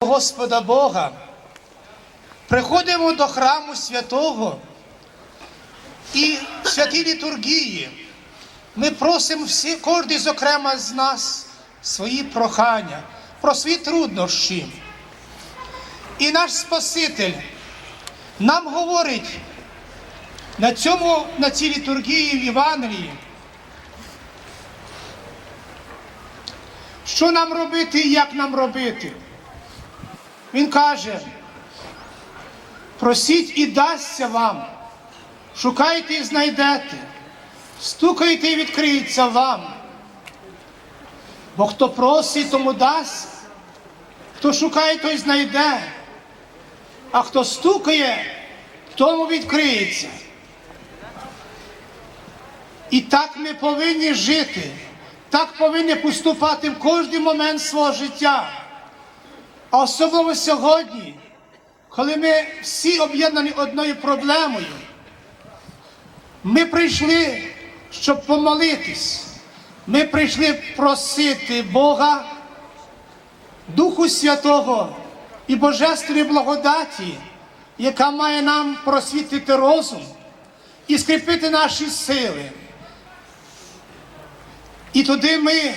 Господа Бога, приходимо до храму святого і в святій літургії ми просимо всі, кожен, зокрема з нас, свої прохання, про свої труднощі. І наш Спаситель нам говорить на цьому, на цій літургії в Євангелії, що нам робити і як нам робити. Він каже, просіть і дасться вам, шукайте і знайдете, стукайте і відкриється вам. Бо хто просить, тому дасть, хто шукає, той знайде, а хто стукає, тому відкриється. І так ми повинні жити, так повинні поступати в кожен момент свого життя. А особливо сьогодні, коли ми всі об'єднані одною проблемою, ми прийшли, щоб помолитись. Ми прийшли просити Бога, Духу Святого і Божественної благодаті, яка має нам просвітити розум і скріпити наші сили. І туди ми,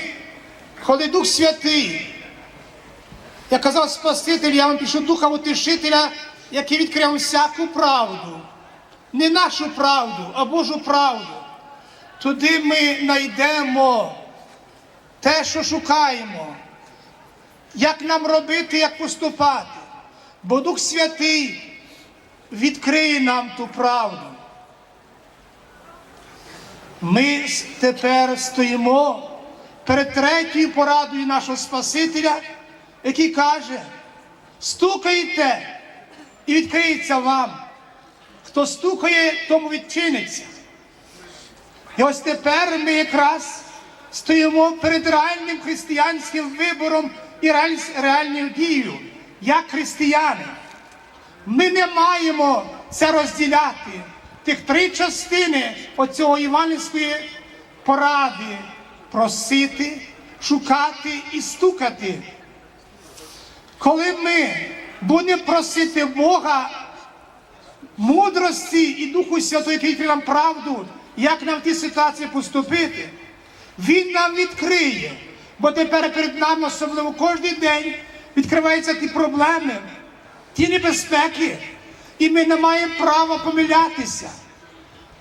коли Дух Святий, як казав Спаситель, я вам пишу Духа Утішителя, який відкриє вам всяку правду. Не нашу правду, а Божу правду. Туди ми знайдемо те, що шукаємо, як нам робити, як поступати. Бо Дух Святий відкриє нам ту правду. Ми тепер стоїмо перед третьою порадою нашого Спасителя, який каже: стукайте і відкриється вам. Хто стукає, тому відчиниться. І ось тепер ми якраз стоїмо перед реальним християнським вибором і реаль- реальною дією, як християни. Ми не маємо це розділяти. Тих три частини оцього іванівської поради просити, шукати і стукати. Коли ми будемо просити Бога мудрості і Духу Святого, який відкриє нам правду, як нам в тій ситуації поступити, Він нам відкриє. Бо тепер перед нами, особливо кожен день, відкриваються ті проблеми, ті небезпеки, і ми не маємо права помилятися.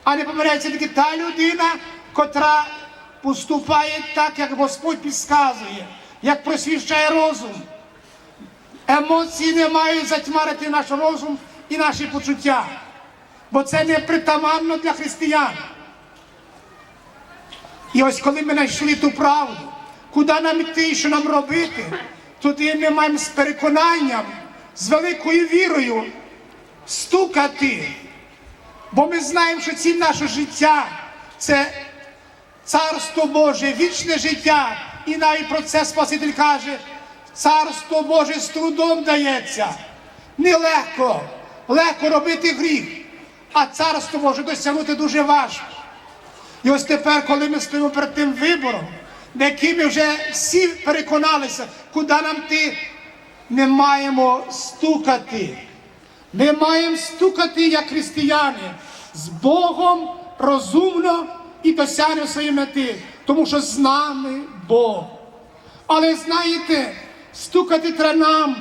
А не помиляється тільки та людина, котра поступає так, як Господь підказує, як просвіщає розум. Емоції не мають затьмарити наш розум і наші почуття, бо це не притаманно для християн. І ось коли ми знайшли ту правду, куди нам йти і що нам робити, тоді ми маємо з переконанням, з великою вірою стукати. Бо ми знаємо, що ціль наше життя це царство Боже, вічне життя. І навіть про це Спаситель каже, царство Боже з трудом дається. Нелегко, легко робити гріх, а царство може досягнути дуже важко. І ось тепер, коли ми стоїмо перед тим вибором, на який ми вже всі переконалися, куди нам йти, ми маємо стукати. Ми маємо стукати як християни з Богом розумно і досягнемо своєї мети, тому що з нами Бог. Але знаєте, стукати треба нам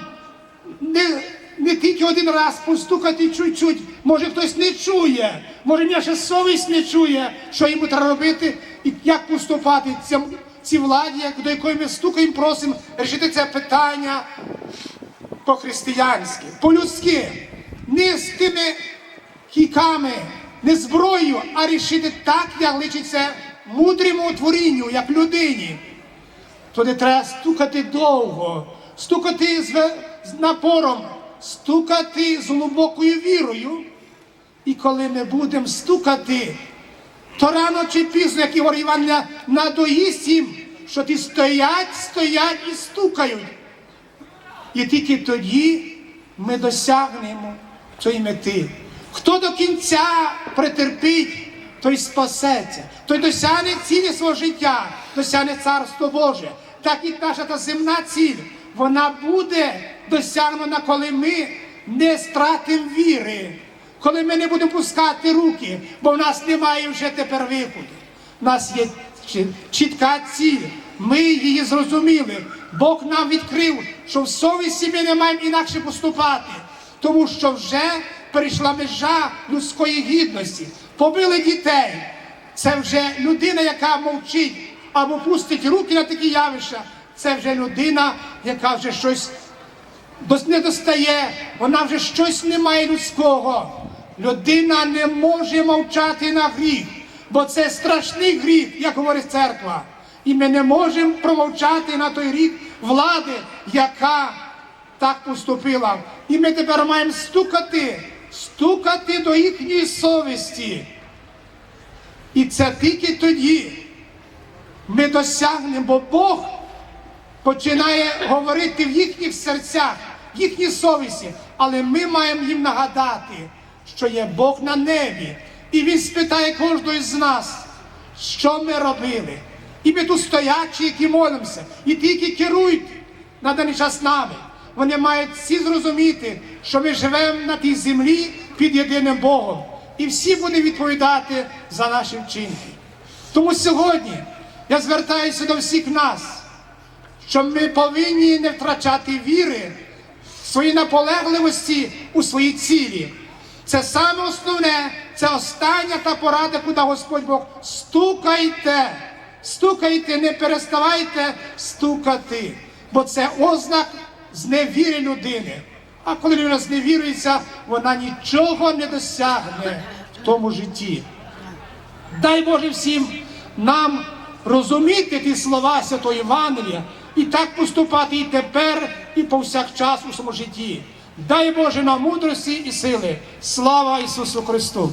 не, не тільки один раз постукати чуть-чуть. Може хтось не чує, може мене совість не чує, що йому треба робити і як поступати цим, цій владі, до якої ми стукаємо, просимо рішити це питання по-християнськи, по-людськи, не з тими кійками, не зброєю, а рішити так, як личиться мудрому творінню, як людині. То не треба стукати довго, стукати з, напором, стукати з глибокою вірою. І коли ми будемо стукати, то рано чи пізно, як і говорить Іван, надоїсть їм, що ті стоять, стоять і стукають. І тільки тоді ми досягнемо цієї мети. Хто до кінця претерпить, той спасеться, той досягне цілі свого життя, досягне Царство Боже. Так і наша та земна ціль вона буде досягнена, коли ми не стратимо віри, коли ми не будемо пускати руки, бо в нас немає вже тепер виходу. У нас є чітка ціль. Ми її зрозуміли. Бог нам відкрив, що в совісті ми не маємо інакше поступати, тому що вже перейшла межа людської гідності. Побили дітей. Це вже людина, яка мовчить або пустить руки на такі явища. Це вже людина, яка вже щось не достає, вона вже щось не має людського. Людина не може мовчати на гріх, бо це страшний гріх, як говорить церква. І ми не можемо промовчати на той рік влади, яка так поступила. І ми тепер маємо стукати, стукати до їхньої совісті. І це тільки тоді ми досягнемо, бо Бог починає говорити в їхніх серцях, в їхній совісті. Але ми маємо їм нагадати, що є Бог на небі. І Він спитає кожного з нас, що ми робили. І ми тут стоячі, які молимося, і ті, які керують на даний час нами. Вони мають всі зрозуміти, що ми живемо на тій землі під єдиним Богом. І всі будемо відповідати за наші вчинки. Тому сьогодні я звертаюся до всіх нас, що ми повинні не втрачати віри, своєї наполегливості у своїй цілі. Це саме основне, це остання та порада, куди Господь Бог стукайте, стукайте, не переставайте стукати, бо це ознак зневіри людини. А коли людина зневірується, вона нічого не досягне в тому житті. Дай Боже всім нам розуміти ті слова Святого Євангелія і так поступати і тепер, і повсякчас у своєму житті. Дай Боже нам мудрості і сили. Слава Ісусу Христу!